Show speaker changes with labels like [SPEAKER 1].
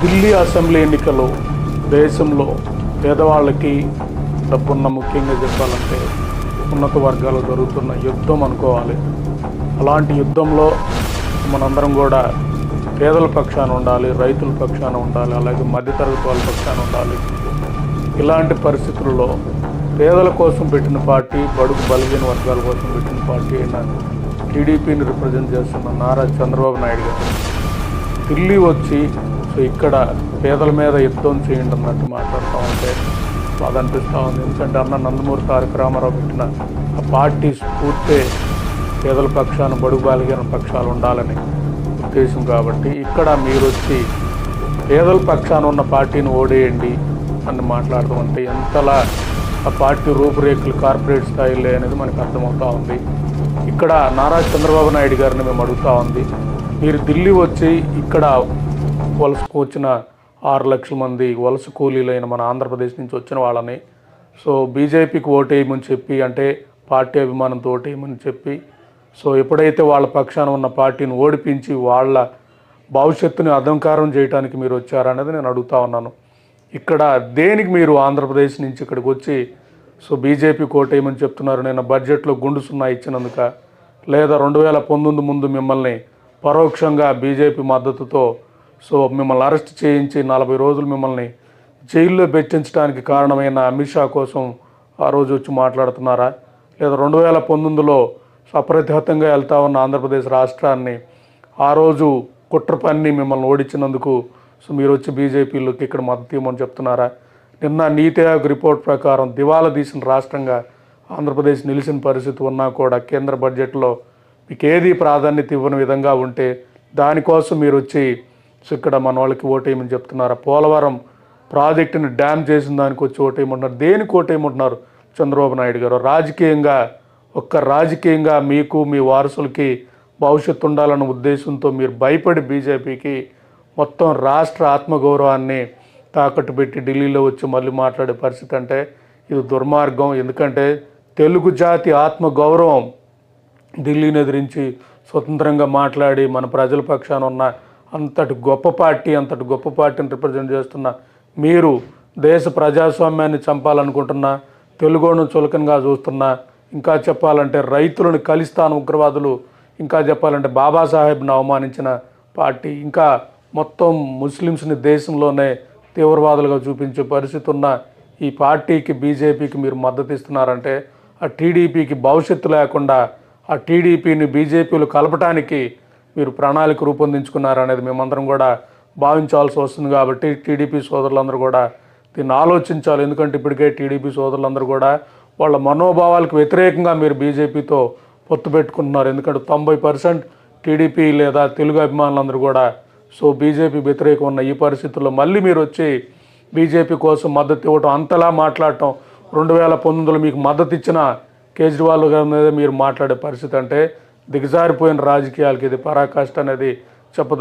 [SPEAKER 1] Delhi assembly ఎన్నికలు దేశంలో పేదవాళ్ళకి డబ్బున్న ముఖ్యంగా చెప్పాలంటే ఉన్నత వర్గాలు జరుగుతున్న యుద్ధం అనుకోవాలి. అలాంటి యుద్ధంలో మనందరం కూడా పేదల పక్షాన ఉండాలి రైతుల పక్షాన ఉండాలి అలాగే మధ్యతరగతి వాళ్ళ పక్షాన ఉండాలి. ఇలాంటి పరిస్థితుల్లో పేదల కోసం పెట్టిన పార్టీ బడుగు బలహీన వర్గాల కోసం పెట్టిన పార్టీ అయినా టీడీపీని రిప్రజెంట్ చేస్తున్న నారా చంద్రబాబు నాయుడు గారు. ఢిల్లీ వచ్చి సో ఇక్కడ పేదల మీద యుద్ధం చేయండి అన్నట్టు మాట్లాడుతూ ఉంటే బాధ అనిపిస్తూ ఉంది. ఎందుకంటే అన్న నందమూరి తారక రామారావు పెట్టిన ఆ పార్టీ స్ఫూర్తే పేదల పక్షాన బడుగు బాలిగిన పక్షాలు ఉండాలని ఉద్దేశం కాబట్టి ఇక్కడ మీరు వచ్చి పేదల పక్షాన ఉన్న పార్టీని ఓడేయండి అని మాట్లాడడం అంటే ఎంతలా ఆ పార్టీ రూపురేఖలు కార్పొరేట్ స్థాయిలో అనేది మనకు అర్థమవుతూ ఉంది. ఇక్కడ నారా చంద్రబాబు నాయుడు గారిని మేము అడుగుతూ ఉంది. మీరు ఢిల్లీ వచ్చి ఇక్కడ వలసకు వచ్చిన ఆరు లక్షల మంది వలస కూలీలైన మన ఆంధ్రప్రదేశ్ నుంచి వచ్చిన వాళ్ళని. సో బీజేపీకి ఓటేయమని చెప్పి అంటే పార్టీ అభిమానంతో ఓటేయమని చెప్పి సో ఎప్పుడైతే వాళ్ళ పక్షాన ఉన్న పార్టీని ఓడిపించి వాళ్ళ భవిష్యత్తుని అధంకారం చేయడానికి మీరు వచ్చారనేది నేను అడుగుతా ఉన్నాను. ఇక్కడ దేనికి మీరు ఆంధ్రప్రదేశ్ నుంచి ఇక్కడికి వచ్చి సో బీజేపీ కోటేయమని చెప్తున్నారు నేను బడ్జెట్లో గుండు సున్నా ఇచ్చినందుక లేదా రెండు వేల పంతొమ్మిది ముందు మిమ్మల్ని పరోక్షంగా బీజేపీ మద్దతుతో సో మిమ్మల్ని అరెస్ట్ చేయించి నలభై రోజులు మిమ్మల్ని జైల్లో పెట్టించడానికి కారణమైన అమిత్ షా కోసం ఆ రోజు వచ్చి మాట్లాడుతున్నారా? లేదా రెండు వేల పంతొమ్మిదిలో అప్రతిహతంగా వెళ్తా ఉన్న ఆంధ్రప్రదేశ్ రాష్ట్రాన్ని ఆ రోజు కుట్ర పన్ని మిమ్మల్ని ఓడించినందుకు సో మీరు వచ్చి బీజేపీలోకి ఇక్కడ మద్దతు ఇవ్వమని చెప్తున్నారా? నిన్న నీతి ఆయోగ్ రిపోర్ట్ ప్రకారం దివాలా తీసిన రాష్ట్రంగా ఆంధ్రప్రదేశ్ నిలిచిన పరిస్థితి ఉన్నా కూడా కేంద్ర బడ్జెట్లో మీకు ఏది ప్రాధాన్యత ఇవ్వని విధంగా ఉంటే దానికోసం మీరు వచ్చి సో ఇక్కడ మన వాళ్ళకి ఓటేయమని చెప్తున్నారు. పోలవరం ప్రాజెక్టుని డ్యామ్ చేసిన దానికి వచ్చి ఓటేయమంటున్నారు దేనికి ఓటేయమంటున్నారు చంద్రబాబు నాయుడు గారు. రాజకీయంగా ఒక్క రాజకీయంగా మీకు మీ వారసులకి భవిష్యత్తు ఉండాలన్న ఉద్దేశంతో మీరు భయపడి బీజేపీకి మొత్తం రాష్ట్ర ఆత్మగౌరవాన్ని తాకట్టు పెట్టి ఢిల్లీలో వచ్చి మళ్ళీ మాట్లాడే పరిస్థితి అంటే ఇది దుర్మార్గం. ఎందుకంటే తెలుగు జాతి ఆత్మగౌరవం ఢిల్లీని ఎదిరించి స్వతంత్రంగా మాట్లాడి మన ప్రజల పక్షాన ఉన్న అంతటి గొప్ప పార్టీ అంతటి గొప్ప పార్టీని రిప్రజెంట్ చేస్తున్న మీరు దేశ ప్రజాస్వామ్యాన్ని చంపాలనుకుంటున్నా తెలుగును చులకనగా చూస్తున్నా ఇంకా చెప్పాలంటే రైతులను కలిస్తాను ఉగ్రవాదులు ఇంకా చెప్పాలంటే బాబాసాహెబ్ను అవమానించిన పార్టీ ఇంకా మొత్తం ముస్లిమ్స్ని దేశంలోనే తీవ్రవాదులుగా చూపించే పరిస్థితి ఉన్న ఈ పార్టీకి బీజేపీకి మీరు మద్దతు ఇస్తున్నారంటే ఆ టీడీపీకి భవిష్యత్తు లేకుండా ఆ టీడీపీని బీజేపీలు కలపటానికి మీరు ప్రణాళిక రూపొందించుకున్నారనేది మేమందరం కూడా భావించాల్సి వస్తుంది కాబట్టి టీడీపీ సోదరులందరూ కూడా దీన్ని ఆలోచించాలి. ఎందుకంటే ఇప్పటికే టీడీపీ సోదరులందరూ కూడా వాళ్ళ మనోభావాలకు వ్యతిరేకంగా మీరు బీజేపీతో పొత్తు పెట్టుకుంటున్నారు. ఎందుకంటే తొంభై పర్సెంట్ టీడీపీ లేదా తెలుగు అభిమానులందరూ కూడా సో బీజేపీ వ్యతిరేకం ఉన్న ఈ పరిస్థితుల్లో మళ్ళీ మీరు వచ్చి బీజేపీ కోసం మద్దతు ఇవ్వటం అంతలా మాట్లాడటం రెండు వేల పంతొమ్మిదిలో మీకు మద్దతు ఇచ్చిన కేజ్రీవాల్ గారి మీద మీరు మాట్లాడే పరిస్థితి అంటే దిగజారిపోయిన రాజకీయాలకి ఇది పరాకాష్ట అనేది చెప్పదు.